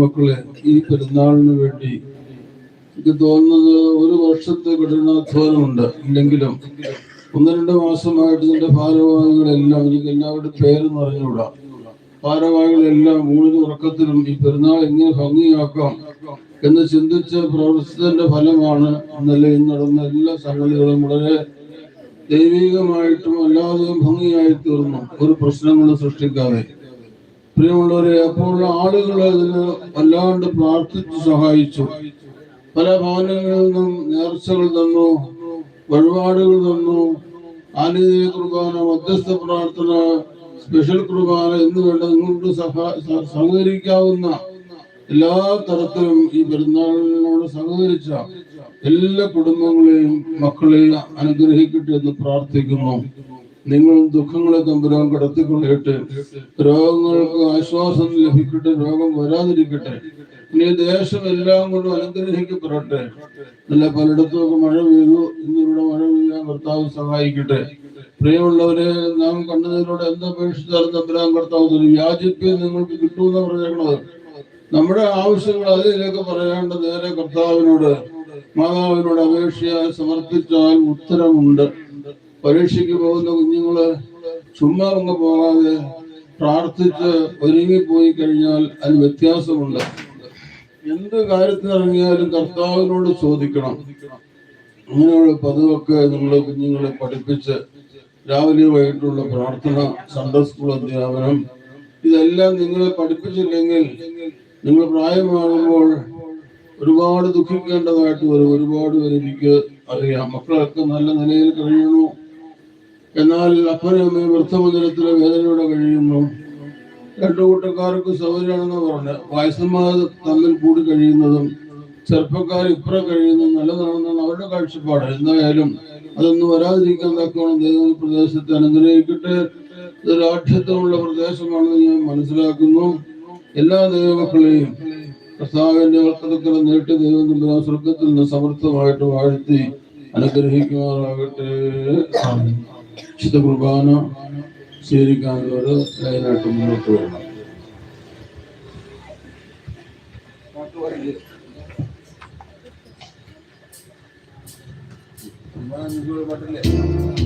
മക്കളെ ഈ പെരുന്നാളിന് വേണ്ടി എനിക്ക് തോന്നുന്നത് ഒരു വർഷത്തെ കഠിനാധ്വാനമുണ്ട്. ഇല്ലെങ്കിലും ഒന്ന് രണ്ട് മാസമായിട്ട് ഇതിന്റെ ഭാരവാഹികളെല്ലാം എനിക്ക് എല്ലാവരുടെ പേര് അറിഞ്ഞുകൂടാ. ഭാരവാഹികളെല്ലാം ഊണിനും ഉറക്കത്തിലും ഈ പെരുന്നാൾ എങ്ങനെ ഭംഗിയാക്കാം എന്ന് ചിന്തിച്ച് പ്രവർത്തിച്ചതിന്റെ ഫലമാണ് ഇന്നലെ ഇന്ന് നടന്ന എല്ലാ സംഗതികളും വളരെ ദൈവികമായിട്ടും അല്ലാതെയും ഭംഗിയായി തീർന്നു ഒരു പ്രശ്നങ്ങളും സൃഷ്ടിക്കാതെ. പ്രിയമുള്ളവരെ അപ്പോൾ ആളുകൾ അതിന് വല്ലാണ്ട് പ്രാർത്ഥിച്ച് സഹായിച്ചു. പല ഭവനങ്ങളിൽ നിന്നും നേർച്ചകൾ തന്നു വഴിപാടുകൾ തന്നു. ആനുദീയ കുർബാന മധ്യസ്ഥ പ്രാർത്ഥന സ്പെഷ്യൽ കുർബാന എന്ന് വേണ്ട സഹ സഹകരിക്കാവുന്ന എല്ലാ തരത്തിലും ഈ പെരുന്നാളിനോട് സഹകരിച്ച എല്ലാ കുടുംബങ്ങളെയും മക്കളെയും അനുഗ്രഹിക്കട്ടെ എന്ന് പ്രാർത്ഥിക്കുന്നു. നിങ്ങൾ ദുഃഖങ്ങളെ തമ്പുരാൻ കടത്തിക്കൊള്ളയട്ടെ രോഗങ്ങൾക്ക് ആശ്വാസം ലഭിക്കട്ടെ രോഗം വരാതിരിക്കട്ടെ. ഇനി ദേശം എല്ലാം കൊണ്ടും അനുഗ്രഹിക്കപ്പെടട്ടെ. നല്ല പലയിടത്തുമൊക്കെ മഴ പെയ്തു. ഇന്നിവിടെ മഴ പെയ്യാൻ കർത്താവ് സഹായിക്കട്ടെ. പ്രിയമുള്ളവരെ നാം കണ്ടതിലൂടെ എന്തപേക്ഷിച്ചാലും തമ്പുരാൻ കർത്താവ് തരും യാചിപ്പേ നിങ്ങൾക്ക് കിട്ടുമെന്ന് പറഞ്ഞേക്കണത് നമ്മുടെ ആവശ്യങ്ങൾ അതിലേക്ക് പറയാണ്ട് നേരെ കർത്താവിനോട് മാതാവിനോട് അപേക്ഷയായി സമർപ്പിച്ചാൽ ഉത്തരമുണ്ട്. പരീക്ഷയ്ക്ക് പോകുന്ന കുഞ്ഞുങ്ങൾ ചുമ്മാ അങ്ങ് പോകാതെ പ്രാർത്ഥിച്ച് ഒരുങ്ങിപ്പോയി കഴിഞ്ഞാൽ അതിന് വ്യത്യാസമുണ്ട്. എന്ത് കാര്യത്തിനിറങ്ങിയാലും കർത്താവിനോട് ചോദിക്കണം. അങ്ങനെയുള്ള പതിവൊക്കെ നിങ്ങളെ കുഞ്ഞുങ്ങളെ പഠിപ്പിച്ച് രാവിലെ വൈകിട്ടുള്ള പ്രാർത്ഥന സൺഡേ സ്കൂൾ അധ്യാപനം ഇതെല്ലാം നിങ്ങളെ പഠിപ്പിച്ചില്ലെങ്കിൽ നിങ്ങൾ പ്രായമാകുമ്പോൾ ഒരുപാട് ദുഃഖിക്കേണ്ടതായിട്ട് വരും. ഒരുപാട് പേര് എനിക്ക് അറിയാം. മക്കളൊക്കെ നല്ല നിലയിൽ കഴിയുന്നു. എന്നാൽ അപ്പനും അമ്മയും വൃദ്ധമന്ദിരത്തിലെ വേദനയോടെ കഴിയുന്നു രണ്ടു കൂട്ടക്കാർക്ക് സൗകര്യമാണെന്ന് പറഞ്ഞ് വയസ്സന്മാർ തമ്മിൽ കൂടി കഴിയുന്നതും ചെറുപ്പക്കാർ ഇപ്പുറം കഴിയുന്നതും നല്ലതാണെന്നാണ് അവരുടെ കാഴ്ചപ്പാട്. എന്തായാലും അതൊന്നും വരാതിരിക്കാൻ തക്കവണ്ണം ദൈവം പ്രദേശത്തെ അനുഗ്രഹിക്കട്ടെ. ഇത് രാഷ്ട്രീയത്വമുള്ള പ്രദേശമാണെന്ന് ഞാൻ മനസ്സിലാക്കുന്നു. എല്ലാ ദൈവമക്കളെയും കർത്താവിന്റെ വർത്തനത്തിൽ നീട്ടി ദൈവം സ്വർഗത്തിൽ നിന്ന് സമർത്ഥമായിട്ട് വാഴ്ത്തി അനുഗ്രഹിക്കുമാറാകട്ടെ. വിശുദ്ധ കുർബാന സ്വീകരിക്കാനുള്ളവർ ലൈനായിട്ട് മുന്നോട്ട് വരണം. ശുദ്ധിയോടു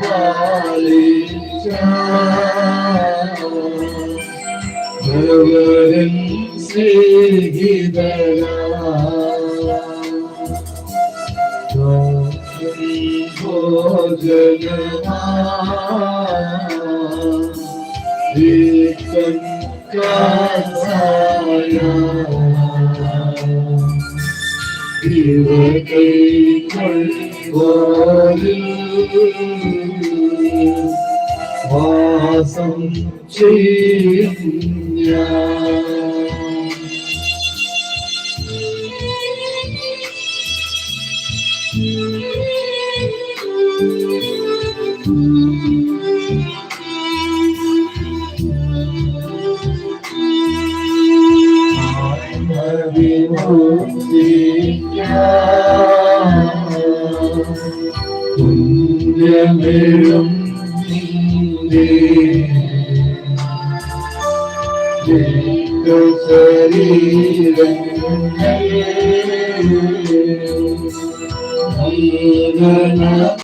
പാലിച്ച ഭഗവൻ வாசம் செய்யா Thank you. പുണ്യമേളം നിന്റെ ശരീരങ്ങൾ